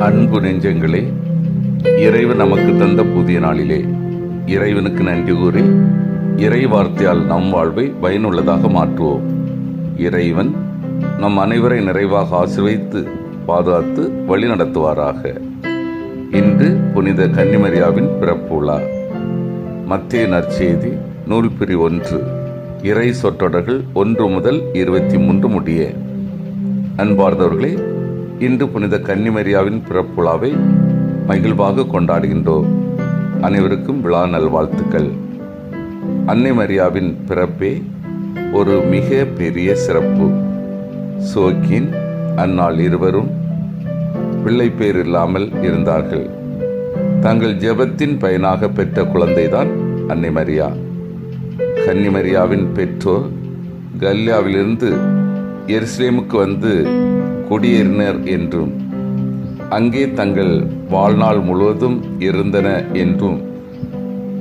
அன்பு நெஞ்சங்களே இறைவன் நமக்கு தந்த புதிய நாளிலே இறைவனுக்கு நன்றி கூறி இறை வார்த்தையால் நம் வாழ்வை பயனுள்ளதாக மாற்றுவோம். இறைவன் நம் அனைவரை நிறைவாக ஆசிர்வைத்து பாதுகாத்து வழிநடத்துவாராக இன்று புனித கன்னிமரியாவின் பிறப்பு விழா. மத்திய நற்செய்தி நூல் பிரி ஒன்று. இறை சொற்றொடர்கள் ஒன்று முதல் இருபத்தி மூன்று முடிய. அன்பார்ந்தவர்களே இன்று புனித கன்னிமரியாவின் பிறப்புழாவை மகிழ்வாக கொண்டாடுகின்றோம் அனைவருக்கும் விழா நல்வாழ்த்துக்கள். அன்னை மரியாவின் பிறப்பே ஒரு மிக பெரிய சிறப்பு. சோக்கின் அந்நாள் இருவரும் பிள்ளை பேர் இல்லாமல் இருந்தார்கள். தங்கள் ஜெபத்தின் பயனாக பெற்ற குழந்தைதான் அன்னை மரியா கன்னிமரியாவின் பெற்றோர் கல்யாவிலிருந்து எருசலேமுக்கு வந்து குடியேறினர் என்றும் அங்கே தங்கள் வாழ்நாள் முழுவதும் இருந்தன என்றும்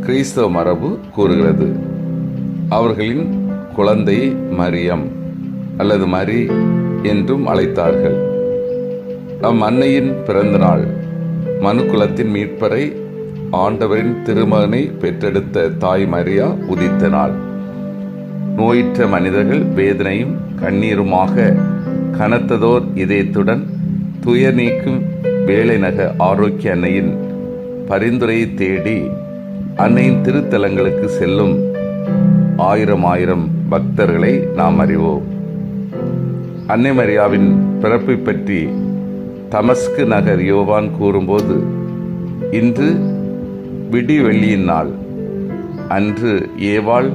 கிறிஸ்தவ மரபு கூறுகிறது. அவர்களின் குழந்தை மரியம் அல்லது மரி என்றும் அழைத்தார்கள். நம் அன்னையின் பிறந்தநாள் மனுக்குலத்தின் மீட்பரை ஆண்டவரின் திருமகனை பெற்றெடுத்த தாய் மரியா உதித்த நாள். நோயிற்ற மனிதர்கள் வேதனையும் கண்ணீருமாக கனத்ததோர் இதயத்துடன் துயர் நீக்கும் வேலைநக ஆரோக்கிய அன்னையின் பரிந்துரையை தேடி அன்னையின் திருத்தலங்களுக்கு செல்லும் ஆயிரம் ஆயிரம் பக்தர்களை நாம் அறிவோம். அன்னை மரியாவின் பிறப்பை பற்றி தமஸ்கு நகர் யோவான் கூறும்போது இன்று விடி வெள்ளியின் நாள். அன்று ஏவாள்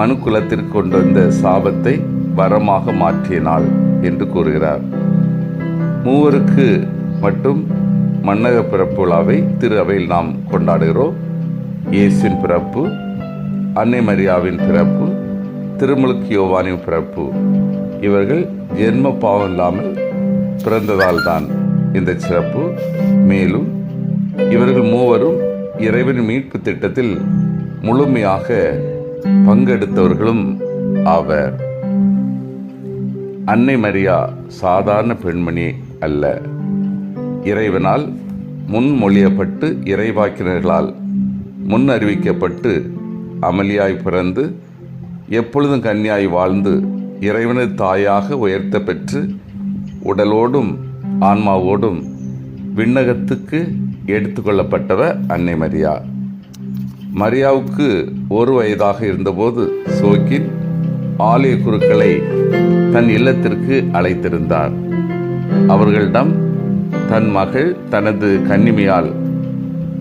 மனுக்குலத்திற்கு கொண்டு வந்த சாபத்தை வரமாக மாற்றிய நாள். என்று கூறுகிறார். மூவருக்கு மட்டும் மன்னக பிறப்பு விழாவை திரு அவையில் நாம் கொண்டாடுகிறோம். இயேசுவின் பிறப்பு அன்னை மரியாவின் பிறப்பு திருமுழுக்கு யோவானின் பிறப்பு. இவர்கள் ஜென்ம பாவம் இல்லாமல் பிறந்ததால் தான் இந்த சிறப்பு. மேலும் இவர்கள் மூவரும் இறைவன் மீட்பு திட்டத்தில் முழுமையாக பங்கெடுத்தவர்களும் ஆவர். அன்னை மரியா சாதாரண பெண்மணி அல்ல. இறைவனால் முன்மொழியப்பட்டு இறைவாக்கினர்களால் முன் அறிவிக்கப்பட்டு அமளியாய் பிறந்து எப்பொழுதும் கன்னியாய் வாழ்ந்து இறைவனது தாயாக உயர்த்த பெற்று உடலோடும் ஆன்மாவோடும் விண்ணகத்துக்கு எடுத்துக்கொள்ளப்பட்டவ அன்னை மரியா. மரியாவுக்கு ஒரு வயதாக இருந்தபோது சோக்கின் ஆலய குருக்களை தன் இல்லத்திற்கு அழைத்திருந்தார். அவர்களிடம் தன் மகள் தனது கன்னிமையால்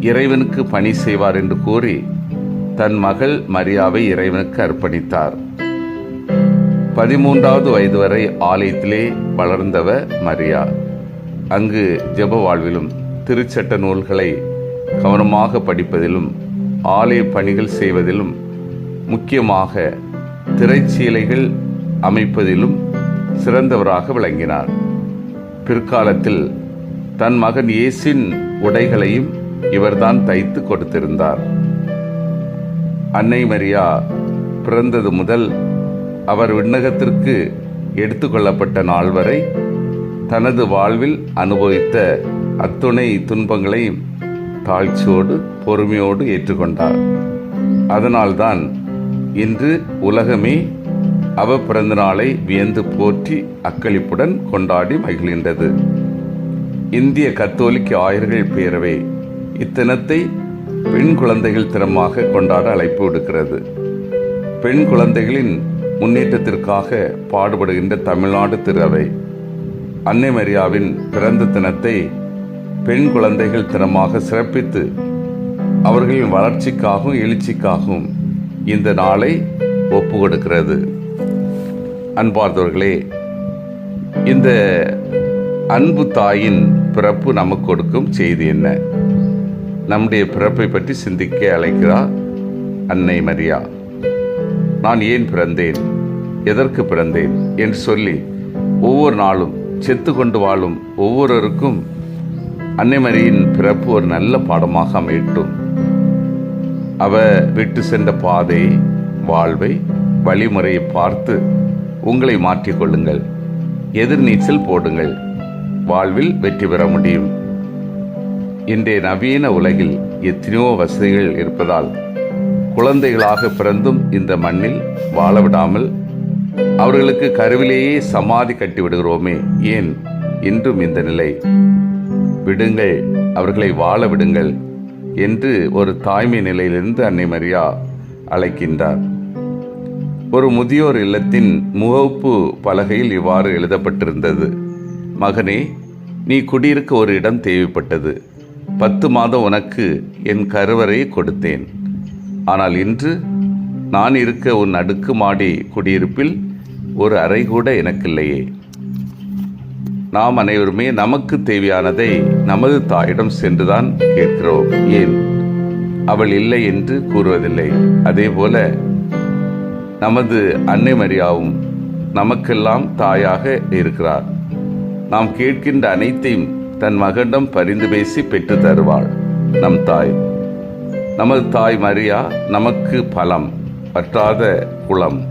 இறைவனுக்கு பணி செய்வார் என்று கூறி தன் மகள் மரியாவை இறைவனுக்கு அர்ப்பணித்தார். பதிமூன்றாவது வயது வரை ஆலயத்திலே வளர்ந்தவர் மரியா. அங்கு ஜெப வாழ்விலும் திருச்சட்ட நூல்களை கவனமாக படிப்பதிலும் ஆலய பணிகள் செய்வதிலும் முக்கியமாக திரைச்சீலைகள் அமைப்பதிலும் சிறந்தவராக விளங்கினார். பிற்காலத்தில் தன் மகன் இயேசின் உடைகளையும் இவர்தான் தைத்து கொடுத்திருந்தார். அன்னை மரியா பிறந்தது முதல் அவர் விண்ணகத்திற்கு எடுத்துக்கொள்ளப்பட்ட நாள் வரை தனது வாழ்வில் அனுபவித்த அத்துணை துன்பங்களையும் தாழ்ச்சியோடு பொறுமையோடு ஏற்றுக்கொண்டார். அதனால்தான் இன்று உலகமே அவ பிறந்த நாளை வியந்து போற்றி அக்களிப்புடன் கொண்டாடி மகிழ்கின்றது. இந்திய கத்தோலிக்க ஆயர்கள் பேரவை இத்தினத்தை பெண் குழந்தைகள் தினமாக கொண்டாட அழைப்பு விடுக்கிறது. பெண் குழந்தைகளின் முன்னேற்றத்திற்காக பாடுபடுகின்ற தமிழ்நாடு திறவை அன்னை மரியாவின் பிறந்த தினத்தை பெண் குழந்தைகள் தினமாக சிறப்பித்து அவர்களின் வளர்ச்சிக்காகவும் எழுச்சிக்காகவும் இந்த நாளை ஒப்பு கொடுக்கிறது அன்பார்ந்தவர்களே இந்த அன்பு தாயின் பிறப்பு நமக்கு கொடுக்கும் செய்தி என்ன? நம்முடைய பிறப்பை பற்றி சிந்திக்க அழைக்கிறார் அன்னை மரியா. நான் ஏன் பிறந்தேன்? எதற்கு பிறந்தேன்? என்று சொல்லி ஒவ்வொரு நாளும் செத்து கொண்டு வாழும் ஒவ்வொருவருக்கும் அன்னை மரியின் பிறப்பு ஒரு நல்ல பாடமாக அமையட்டும். அவ விட்டு சென்ற பாதை வாழ்வை வழிமுறையை பார்த்து உங்களை மாற்றிக்கொள்ளுங்கள் எதிர்நீச்சல் போடுங்கள். வாழ்வில் வெற்றி பெற முடியும். இன்றைய நவீன உலகில் எத்தனையோ வசதிகள் இருப்பதால் குழந்தைகளாக பிறந்தும் இந்த மண்ணில் வாழ விடாமல் அவர்களுக்கு கருவிலேயே சமாதி கட்டி விடுகிறோமே ஏன்? இன்றும் இந்த நிலை. விடுங்கள். அவர்களை வாழ விடுங்கள். என்று ஒரு தாய்மை நிலையிலிருந்து அன்னை மரியா அழைக்கின்றார். ஒரு முதியோர் இல்லத்தின் முகப்பு பலகையில் இவ்வாறு எழுதப்பட்டிருந்தது. மகனே நீ குடியிருக்க ஒரு இடம் தேவைப்பட்டது. பத்து மாதம் உனக்கு என் கருவறையை கொடுத்தேன். ஆனால் இன்று நான் இருக்க உன் அடுக்குமாடி குடியிருப்பில் ஒரு அறை கூட எனக்கில்லையே. நாம் அனைவருமே நமக்கு தேவையானதை நமது தாயிடம் சென்றுதான் கேட்கிறோம். ஏன்? அவள் இல்லை என்று கூறுவதில்லை. அதே போல நமது அன்னை மரியாவும் நமக்கெல்லாம் தாயாக இருக்கிறார். நாம் கேட்கின்ற அனைத்தையும் தன் மகனிடம் பரிந்து பேசி பெற்று தருவாள் நம் தாய். நமது தாய் மரியா நமக்கு பலம் பற்றாத குளம்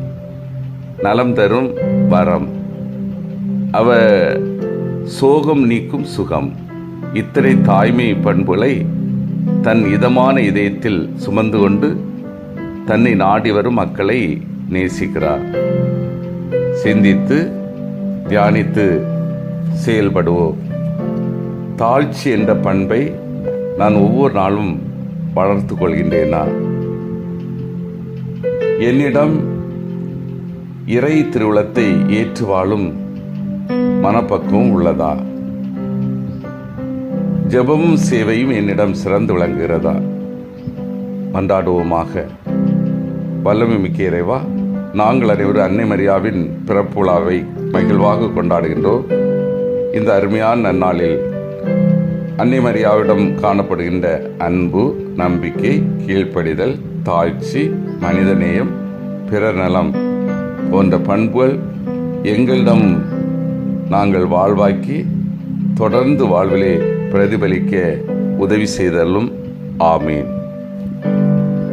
நலம் தரும் வரம். அவ சோகம் நீக்கும் சுகம். இத்தனை தாய்மை பண்புகளை தன் இதமான இதயத்தில் சுமந்து கொண்டு தன்னை நாடி வரும் மக்களை நேசிக்கிறார். சிந்தித்து தியானித்து செயல்படுவோம். தாழ்ச்சி என்ற பண்பை நான் ஒவ்வொரு நாளும் வளர்த்து கொள்கின்றேனா? என்னிடம் இறை திருவுளத்தை ஏற்று வாழும் மனப்பக்குவம் உள்ளதா? ஜெபமும் சேவையும் என்னிடம் சிறந்து விளங்குகிறதா? மன்றாடுவோமாக. வல்லமை மிக்க இறைவா நாங்கள் அனைவரும் அன்னை மரியாவின் பிறப்பு விழாவை மகிழ்வாக கொண்டாடுகின்றோம். இந்த அருமையான நன்னாளில் அன்னை மரியாவிடம் காணப்படுகின்ற அன்பு நம்பிக்கை கீழ்ப்படிதல் தாழ்ச்சி மனிதநேயம் பிறர் நலம் போன்ற பண்புகள் எங்களிடம் நாங்கள் வாழ்வாக்கி தொடர்ந்து வாழ்விலே பிரதிபலிக்க உதவி செய்தலும் ஆமீன்.